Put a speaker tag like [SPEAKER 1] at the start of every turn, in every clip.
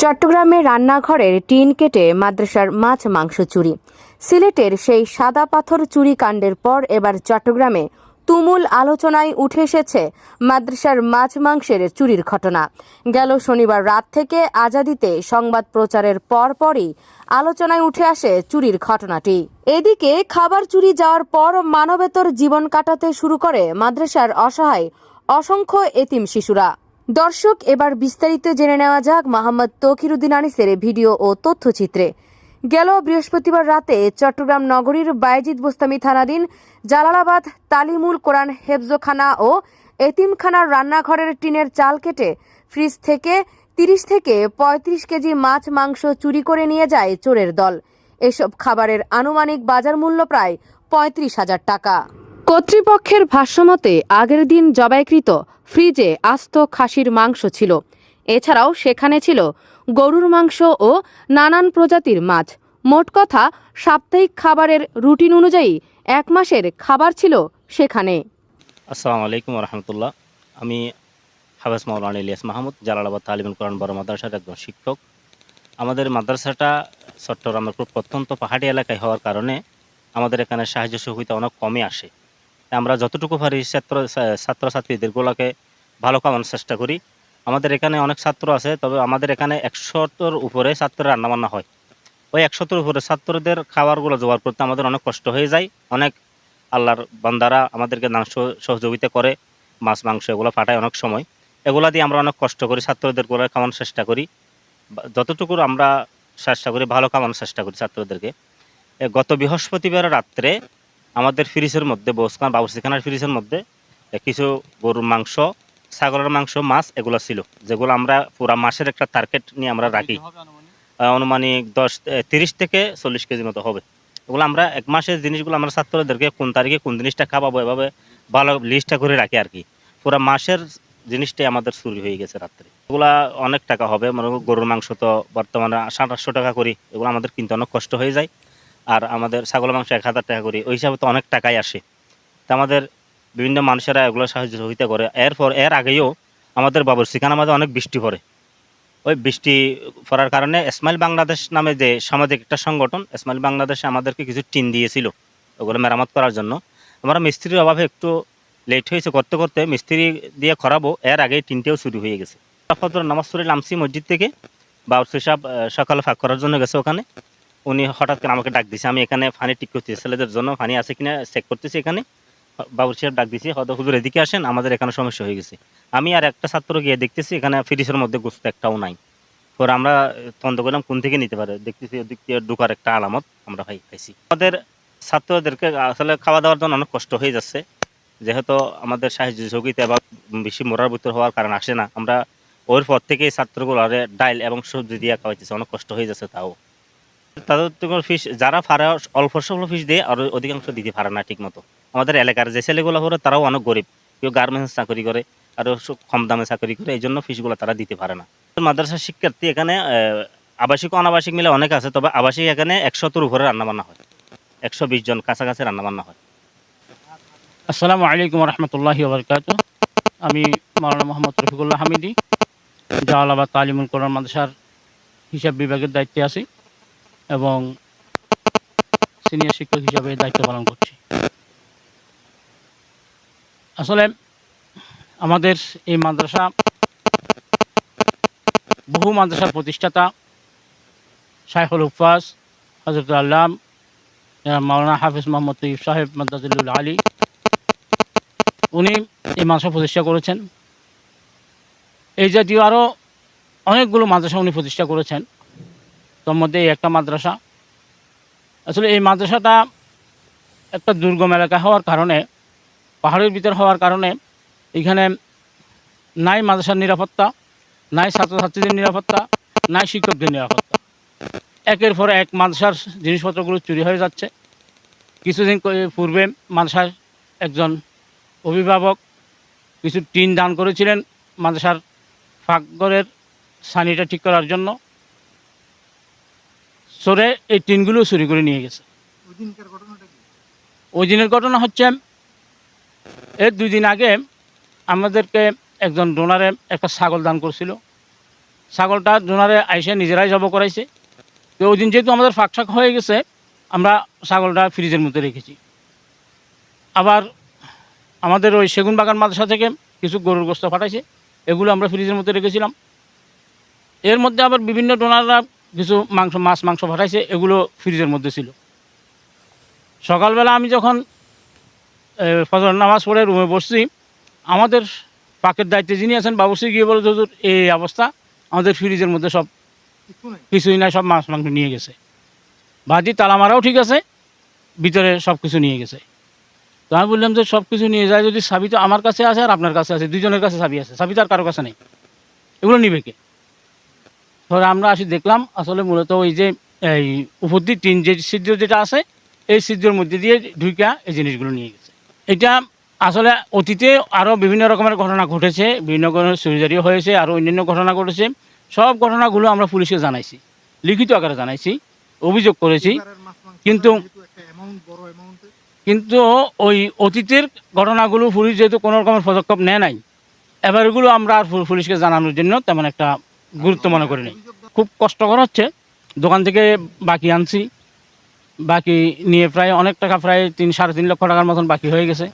[SPEAKER 1] চট্টগ্রামে রান্নাঘরের টিন কেটে মাদ্রাসার মাছ মাংস চুরি। সিলেটের সেই সাদা পাথর চুরি কাণ্ডের পর এবার চট্টগ্রামে তুমুল আলোচনায় উঠে এসেছে মাদ্রাসার মাছ মাংসের চুরির ঘটনা। গেল শনিবার রাত থেকে আজাদিতে সংবাদ প্রচারের পরপরই আলোচনায় উঠে আসে চুরির ঘটনাটি। এদিকে খাবার চুরি যাওয়ার পর মানবেতর জীবন কাটাতে শুরু করে মাদ্রাসার অসহায়, অসংখ্য এতিম শিশুরা। দর্শক, এবার বিস্তারিত জেনে নেওয়া যাক মোহাম্মদ তকিরুদ্দিন আনিসের ভিডিও ও তথ্যচিত্রে। গেল বৃহস্পতিবার রাতে চট্টগ্রাম নগরীর বায়েজিদ বোস্তামি থানাধীন জালালাবাদ তালিমুল কোরআন হেফজোখানা ও এতিমখানার রান্নাঘরের টিনের চাল কেটে ফ্রিজ থেকে তিরিশ থেকে পঁয়ত্রিশ কেজি মাছ মাংস চুরি করে নিয়ে যায় চোরের দল। এসব খাবারের আনুমানিক বাজার মূল্য প্রায় পঁয়ত্রিশ হাজার টাকা। কর্তৃপক্ষের ভাষ্যমতে, আগের দিন জবাইকৃত ফ্রিজে আস্ত খাসির মাংস ছিল। এছাড়াও সেখানে ছিল গরুর মাংস ও নানান প্রজাতির মাছ। মোট কথা, সাপ্তাহিক খাবারের রুটিন অনুযায়ী এক মাসের খাবার ছিল সেখানে।
[SPEAKER 2] আসসালামু আলাইকুম রহমতুল্লাহ। আমি হাফেজ মাওলানা ইলিয়াস মাহমুদ, জালালাবাদ তালিমুল কোরআন বড় মাদ্রাসার একজন শিক্ষক। আমাদের মাদ্রাসাটা চট্টগ্রামের প্রত্যন্ত পাহাড়ি এলাকায় হওয়ার কারণে আমাদের এখানে সাহায্য সহযোগিতা অনেক কমে আসে। আমরা যতটুকু পারি ছাত্র ছাত্রছাত্রীদেরগুলোকে ভালো কামানোর চেষ্টা করি। আমাদের এখানে অনেক ছাত্র আছে, তবে আমাদের এখানে একশোর উপরে ছাত্রের রান্নাবান্না হয়। ওই একশোর উপরে ছাত্রদের খাবারগুলো জোগাড় করতে আমাদের অনেক কষ্ট হয়ে যায়। অনেক আল্লাহর বান্দারা আমাদেরকে সহ- সহযোগিতা করে, মাছ, মাংস এগুলো ফাটায় অনেক সময়। এগুলা দিয়ে আমরা অনেক কষ্ট করি, ছাত্রদের করে খাওয়ানোর চেষ্টা করি। যতটুকু আমরা চেষ্টা করি, ভালো খাওয়ানোর চেষ্টা করি ছাত্রদেরকে। গত বৃহস্পতিবার রাত্রে আমাদের ফ্রিজের মধ্যে বসখান বাবুসিখানার ফ্রিজের মধ্যে কিছু গরুর মাংস ছাগলের মাংস মাছ এগুলো ছিল যেগুলো আমরা পুরা মাসের একটা টার্গেট নিয়ে আমরা রাখি। আনুমানিক? দশ তিরিশ থেকে চল্লিশ কেজি মতো হবে। ওগুলো আমরা এক মাসের জিনিসগুলো আমরা ছাত্রদেরকে কোন তারিখে কোন জিনিসটা খাওয়াবো এভাবে ভালো লিস্টটা করে রাখি আর কি। পুরো মাসের জিনিসটাই আমাদের চুরি হয়ে গেছে রাত্রে। এগুলা অনেক টাকা হবে মনে গরুর মাংস তো বর্তমানে সাত আটশো টাকা করি এগুলো আমাদের কিনতে অনেক কষ্ট হয়ে যায়। আর আমাদের ছাগল মাংস এক হাজার টাকা করি, ওই হিসাবে তো অনেক টাকাই আসে। তা আমাদের বিভিন্ন মানুষেরা এগুলো সাহায্য সহযোগিতা করে। এরপর, এর আগেও আমাদের বাবুর সেখানে আমাদের অনেক বৃষ্টি পড়ে। ওই বৃষ্টি পড়ার কারণে ইসমাইল বাংলাদেশ নামে যে সামাজিক একটা সংগঠন ইসমাইল বাংলাদেশে আমাদেরকে কিছু টিন দিয়েছিল ওগুলো মেরামত করার জন্য। আমরা মিস্ত্রির অভাবে একটু লেট হয়েছে, করতে করতে মিস্ত্রি দিয়ে খরাবো, এর আগে টিনটাও শুরু হয়ে গেছে। ফজর নামাজ নামছি মসজিদ থেকে। বাবুসি সাহেব সকালে ফাঁক করার জন্য গেছে ওখানে। উনি হঠাৎ করে আমাকে ডাক দিছে। আমি এখানে পানি ঠিক করতেছি। ছেলেদের জন্য পানি আছে কিনা চেক করতেছি এখানে। বাবুর সাহেব ডাক দিছি, হয়তো হুজুর এদিকে আসেন, আমাদের এখানে সমস্যা হয়ে গেছে। আমি আর একটা ছাত্র গিয়ে দেখতেছি, এখানে ফ্রিজের মধ্যে গোস্ত একটাও নাই। পরে আমরা তন্দ করলাম, কোন থেকে নিতে পারে? দেখতেছি ওদিক দিয়ে ঢুকার একটা আলামত আমরা ভাই পাইছি। আমাদের ছাত্রদেরকে আসলে খাওয়া দাওয়ার জন্য অনেক কষ্ট হয়ে যাচ্ছে। যেহেতু আমাদের সাহায্য সহযোগিতা বা বেশি মোরার ভিতর হওয়ার কারণ আসে না। আমরা ওর পর থেকেই ছাত্রগুলো ডাইল এবং সবজি দিয়ে খাওয়াইতেছে, অনেক কষ্ট হয়ে যাচ্ছে তাও। তাদের তো ফিস যারা ফারা অল্প স্বল্প ফিস দিয়ে, আর অধিকাংশ দিতে পারে না ঠিক মতো আমাদের এলাকার যে ছেলেগুলো করে তারাও অনেক গরিব। কেউ গার্মেন্টস চাকরি করে, আর কম দামে চাকরি করে, এই জন্য ফিসগুলো তারা দিতে পারে না। মাদ্রাসার শিক্ষার্থী এখানে আবাসিক অনাবাসিক মিলে অনেক আছে, তবে আবাসিক এখানে একশোর উপরে রান্নাবান্না হয়। একশো বিশ জন কাছাকাছি রান্নাবান্না হয়।
[SPEAKER 3] আসসালামু আলাইকুম রহমতুল্লাহি বরকাত আমি মাওলানা মোহাম্মদ রফিকুল্লাহ হামিদি জালালাবাদ তালিমুল কোরআন মাদ্রাসার হিসাব বিভাগের দায়িত্বে আছি। এবং সিনিয়র শিক্ষক হিসাবে দায়িত্ব পালন করছি। আসলে আমাদের এই মাদ্রাসা বহু মাদ্রাসার প্রতিষ্ঠাতা শাইখুল উফাস হজরত আল্লাম মাওলানা হাফিজ মোহাম্মদ তৈব সাহেব মাদ্দাজুল আলী, উনি এই মাদ্রাসা প্রতিষ্ঠা করেছেন। এই জাতীয় আরও অনেকগুলো মাদ্রাসা উনি প্রতিষ্ঠা করেছেন। তার মধ্যে এই একটা মাদ্রাসা। আসলে এই মাদ্রাসাটা একটা দুর্গম এলাকা হওয়ার কারণে, পাহাড়ের ভিতর হওয়ার কারণে এখানে নাই মাদ্রাসার নিরাপত্তা, নাই ছাত্রছাত্রীদের নিরাপত্তা, নাই শিক্ষকদের নিরাপত্তা। একের পর এক মাদ্রাসার জিনিসপত্রগুলো চুরি হয়ে যাচ্ছে। কিছুদিন পূর্বে মাদ্রাসার একজন অভিভাবক কিছু টিন দান করেছিলেন মাদ্রাসার ফাঁকঘরের সানিটা ঠিক করার জন্য। সরে এই টিনগুলো চুরি করে নিয়ে গেছে। ওই দিনের ঘটনা হচ্ছে এর দুই দিন আগে আমাদেরকে একজন ডোনারে একটা ছাগল দান করছিল। ছাগলটা ডোনারে আইসে নিজেরাই জব করাইছে। তো ওই দিন যেহেতু আমাদের ফাঁক শাক হয়ে গেছে আমরা ছাগলটা ফ্রিজের মধ্যে রেখেছি। আবার আমাদের ওই সেগুন বাগান মাদ্রাসা থেকে কিছু গরুর গোস্ত পাঠাইছে এগুলো আমরা ফ্রিজের মধ্যে রেখেছিলাম। এর মধ্যে আবার বিভিন্ন ডোনাররা কিছু মাংস, মাছ, মাংস পাঠাইছে, এগুলো ফ্রিজের মধ্যে ছিল। সকালবেলা আমি যখন ফজর নামাজ পড়ে রুমে বসছি, আমাদের পাকের দায়িত্বে যিনি আছেন, বাবুসি গিয়ে বলে, হুজুর, এই অবস্থা, আমাদের ফ্রিজের মধ্যে সব কিছুই নাই, সব মাছ, মাংস নিয়ে গেছে। বাজি তালা মারাও ঠিক আছে, ভিতরে সব কিছু নিয়ে গেছে। তো আমি বললাম যে, সব কিছু নিয়ে যায় যদি চাবি তো আমার কাছে আছে আর আপনার কাছে আছে দুজনের কাছে চাবি আছে চাবি তো আর কারও কাছে নেই। এগুলো নিবে কে? ধরে আমরা আসি দেখলাম আসলে মূলত ওই যে এই উপর দিয়ে টিন যে ছিদ্র যেটা আছে এই ছিদ্রের মধ্যে দিয়ে ঢুইকা এই জিনিসগুলো নিয়ে গেছে। এটা আসলে অতীতে আরও বিভিন্ন রকমের ঘটনা ঘটেছে বিভিন্ন ধরনের সুরিজারিও হয়েছে আরও অন্যান্য ঘটনা ঘটেছে। সব ঘটনাগুলো আমরা পুলিশকে জানাইছি লিখিত আকারে জানাইছি অভিযোগ করেছি। কিন্তু- কিন্তু ওই অতীতের ঘটনাগুলো পুলিশ যেহেতু কোনো রকমের পদক্ষেপ নেয় নাই এবার এগুলো আমরা আর পুলিশকে জানানোর জন্য তেমন একটা গুরুত্ব মনে করি নাই। খুব কষ্টকর হচ্ছে। দোকান থেকে বাকি আনছি। বাকি নিয়ে প্রায় অনেক টাকা প্রায় তিন, সাড়ে তিন লক্ষ টাকার মতন বাকি হয়ে গেছে।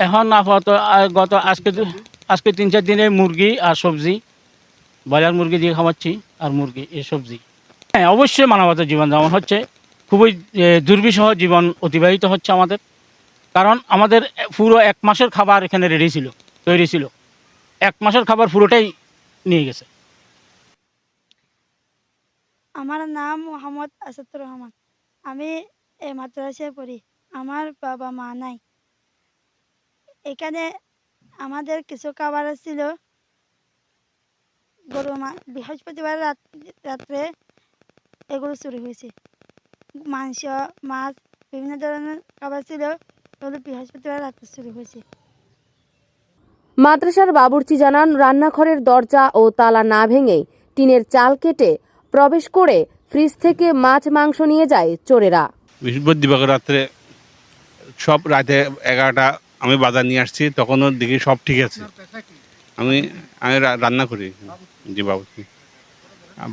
[SPEAKER 3] এখন আপাতত গত আজকে আজকে তিন, চার দিনে মুরগি আর সবজি, ব্রয়লার মুরগি দিয়ে খাওয়াচ্ছি আর মুরগি এই সবজি। হ্যাঁ অবশ্যই মানবতার জীবন যেমন হচ্ছে। খুবই দুর্বিষহ জীবন অতিবাহিত হচ্ছে আমাদের। কারণ আমাদের পুরো এক মাসের খাবার এখানে রেডি ছিল, তৈরি ছিল। এক মাসের খাবার পুরোটাই নিয়ে গেছে।
[SPEAKER 4] আমার নাম মোহাম্মদ আসাদুর রহমান। আমি এই মাদ্রাসায় পড়ি। আমার বাবা মা নাই। এখানে আমাদের কিছু খাবার ছিল। গরু মা, বৃহস্পতিবার রাত্রে এগুলো চুরি হয়েছে। মাংস, মাছ, বিভিন্ন ধরনের খাবার ছিল। এগুলো বৃহস্পতিবার রাত্রে চুরি হয়েছে।
[SPEAKER 1] মাদ্রাসার বাবুর্চি জানান, রান্নাঘরের দরজা ও তালা না ভেঙে টিনের চাল কেটে প্রবেশ করে ফ্রিজ থেকে মাছ, মাংস নিয়ে যায় চোরেরা।
[SPEAKER 5] বৃহস্পতিবার রাত্রে সব রাতে এগারোটা আমি বাজার নিয়ে আসছি, তখনও দেখি সব ঠিক আছে। আমি আমি রান্না করি জি বাবুজি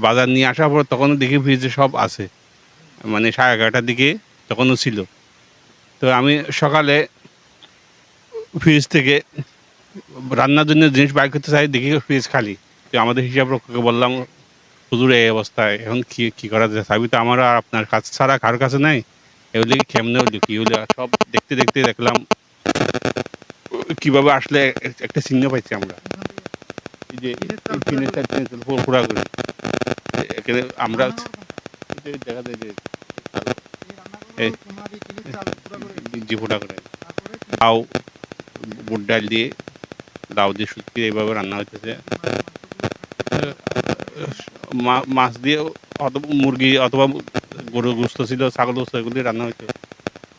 [SPEAKER 5] বাজার নিয়ে আসার পর তখনও দেখি ফ্রিজে সব আছে। মানে সাড়ে এগারোটার দিকে তখনও ছিল। তো আমি সকালে ফ্রিজ থেকে রান্নার জন্য জিনিস বাইর করতে চাই দেখি ফ্রিজ খালি তো আমাদের হিসাব রক্ষকে বললাম হুজুর এই অবস্থায় এখন কি কি করা যায় চাবি তো আমার আর আপনার কাছে ছাড়া কারোর কাছে নাই এগুলি কেমনে কি হলো সব দেখতে দেখতে দেখলাম কীভাবে আসলে একটা চিহ্ন পাইছি আমরা যে আমরা দেখা যায় যে ফোটা করে বুট ডাল দিয়ে লাউ দিয়ে শুটকি এইভাবে রান্না হইতেছে। মাছ দিয়ে অথবা মুরগি অথবা গরু গোস্ত ছিল ছাগল গোস্ত এগুলি রান্না হইতো।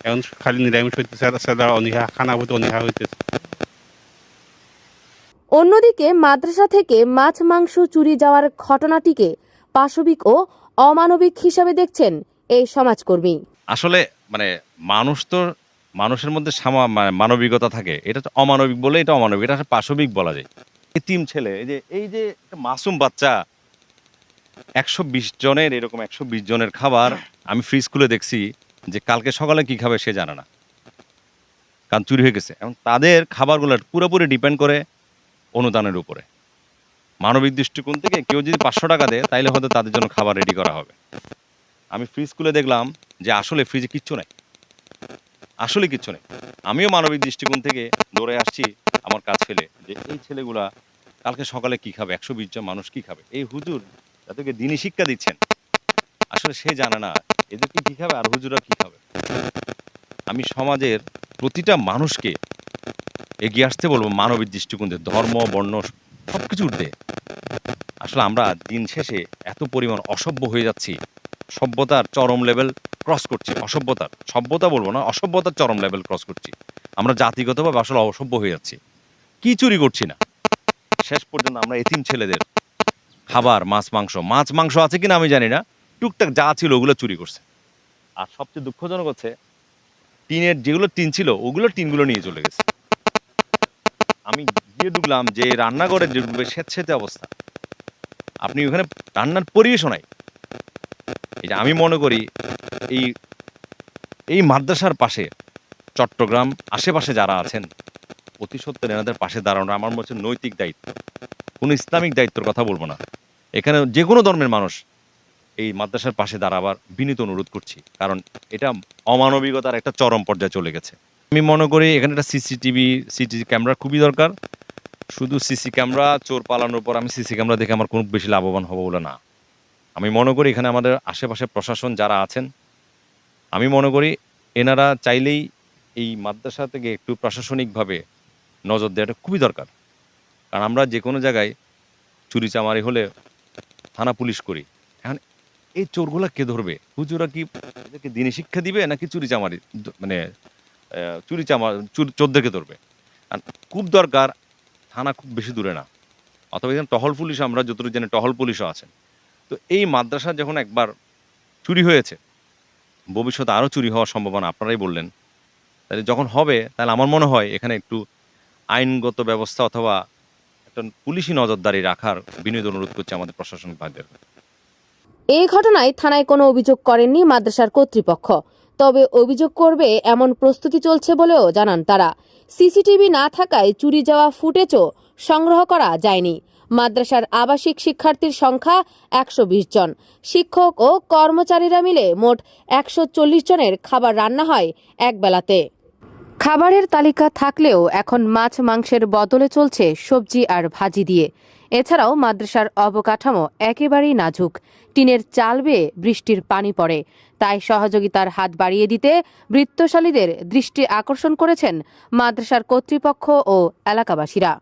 [SPEAKER 5] এখন খালি নিরামিষ হইতেছে আর সাদা অনীহা খানা হইতে অনীহা হইতেছে।
[SPEAKER 1] অন্যদিকে মাদ্রাসা থেকে মাছ মাংস চুরি যাওয়ার ঘটনাটিকে পাশবিক ও অমানবিক হিসাবে দেখছেন এই সমাজকর্মী।
[SPEAKER 6] আসলে মানে মানুষ তো মানুষের মধ্যে মানে মানবিকতা থাকে। এটা তো অমানবিক বলে, এটা অমানবিক, এটা পাশবিক বলা যায়। এতিম ছেলে, এই যে এই যে মাসুম বাচ্চা, একশো বিশ জনের, এরকম একশো বিশ জনের খাবার আমি ফ্রি স্কুলে দেখছি যে কালকে সকালে কি খাবে সে জানে না। কারণ চুরি হয়ে গেছে। এবং তাদের খাবারগুলো পুরোপুরি ডিপেন্ড করে অনুদানের উপরে। মানবিক দৃষ্টিকোণ থেকে কেউ যদি পাঁচশো টাকা দেয়, তাইলে হয়তো তাদের জন্য খাবার রেডি করা হবে। আমি ফ্রি স্কুলে দেখলাম যে আসলে ফ্রিজে কিচ্ছু নাই। আসলে কিচ্ছু নেই। আমিও মানবিক দৃষ্টিকোণ থেকে দৌড়ে আসছি আমার কাজ ফেলে যে এই ছেলেগুলা কালকে সকালে কি খাবে? একশো বিশ জন মানুষ কি খাবে? এই হুজুর তাদেরকে দিনই শিক্ষা দিচ্ছেন, আসলে সে জানে না এদেরকে কি খাবে আর হুজুরা কি খাবে। আমি সমাজের প্রতিটা মানুষকে এগিয়ে আসতে বলব মানবিক দৃষ্টিকোণ দিয়ে, ধর্ম, বর্ণ সব কিছু উঠতে আসলে আমরা দিন শেষে এত পরিমাণ অসভ্য হয়ে যাচ্ছি, সভ্যতার চরম লেভেল ক্রস করছি, অসভ্যতার। সভ্যতা বলব না, অসভ্যতার চরম লেভেল ক্রস করছি। আমরা জাতিগতভাবে আসলে অসভ্য হয়ে যাচ্ছি। কি চুরি করছি না? শেষ পর্যন্ত আমরা এতিম ছেলেদের খাবার, মাছ, মাংস মাছ, মাংস আছে কিনা আমি জানি না। টুকটাক যা ছিল ওগুলো চুরি করছে। আর সবচেয়ে দুঃখজনক হচ্ছে, টিনের যেগুলো টিন ছিল, ওগুলো টিনগুলো নিয়ে চলে গেছে। আমি গিয়ে ঢুকলাম যে রান্নাঘরে যে স্যাঁতস্যাঁতে অবস্থা। আপনি ওখানে রান্নার পরিবেশও নাই। এই যে আমি মনে করি এই এই মাদ্রাসার পাশে চট্টগ্রাম আশেপাশে যারা আছেন, অতি সত্তর এনাদের পাশে দাঁড়ানো আমার মনে হচ্ছে নৈতিক দায়িত্ব। কোনো ইসলামিক দায়িত্বের কথা বলব না। এখানে যে কোনো ধর্মের মানুষ এই মাদ্রাসার পাশে দাঁড়াবার বিনীত অনুরোধ করছি। কারণ এটা অমানবিকতার একটা চরম পর্যায়ে চলে গেছে। আমি মনে করি এখানে একটা সিসিটিভি সিসি ক্যামেরা খুবই দরকার। শুধু সিসি ক্যামেরা, চোর পালানোর পর আমি সিসি ক্যামেরা দেখে আমার কোনো বেশি লাভবান হব বলে না। আমি মনে করি এখানে আমাদের আশেপাশে প্রশাসন যারা আছেন আমি মনে করি এনারা চাইলেই এই মাদ্রাসা থেকে একটু প্রশাসনিকভাবে নজর দেওয়াটা খুবই দরকার। কারণ আমরা যে কোনো জায়গায় চুরি চামারি হলে থানা পুলিশ করি। এখন এই চোরগুলা কে ধরবে? হুজুরা কি এদেরকে দিনে শিক্ষা দিবে নাকি চুরি চামারি মানে চুরি চামার চুর চোরদেরকে ধরবে? আর খুব দরকার থানা খুব বেশি দূরে না। অথবা এখানে টহল পুলিশ, আমরা যতটুকু জানি টহল পুলিশও আছেন। তো এই মাদ্রাসা যখন একবার চুরি হয়েছে ভবিষ্যতে আরও চুরি হওয়ার সম্ভাবনা, আপনারাই বললেন। তাহলে যখন হবে, তাহলে আমার মনে হয় এখানে একটু আইনগত ব্যবস্থা অথবা একটা পুলিশি নজরদারি রাখার বিনীত অনুরোধ করছে আমাদের প্রশাসনিক ভাইদের।
[SPEAKER 1] এই ঘটনায় থানায় কোনো অভিযোগ করেননি মাদ্রাসার কর্তৃপক্ষ, তবে অভিযোগ করবে এমন প্রস্তুতি চলছে বলেও জানান তারা। সিসিটিভি না থাকায় চুরি যাওয়া ফুটেজও সংগ্রহ করা যায়নি। মাদ্রাসার আবাসিক শিক্ষার্থীর সংখ্যা একশো বিশ জন। শিক্ষক ও কর্মচারীরা মিলে মোট একশো চল্লিশ জনের খাবার রান্না হয় একবেলাতে। খাবারের তালিকা থাকলেও এখন মাছ মাংসের বদলে চলছে সবজি আর ভাজি দিয়ে। এছাড়াও মাদ্রাসার অবকাঠামো একেবারেই নাজুক। টিনের চাল বেয়ে বৃষ্টির পানি পড়ে। তাই সহযোগিতার হাত বাড়িয়ে দিতে বৃত্তশালীদের দৃষ্টি আকর্ষণ করেছেন মাদ্রাসার কর্তৃপক্ষ ও এলাকাবাসীরা।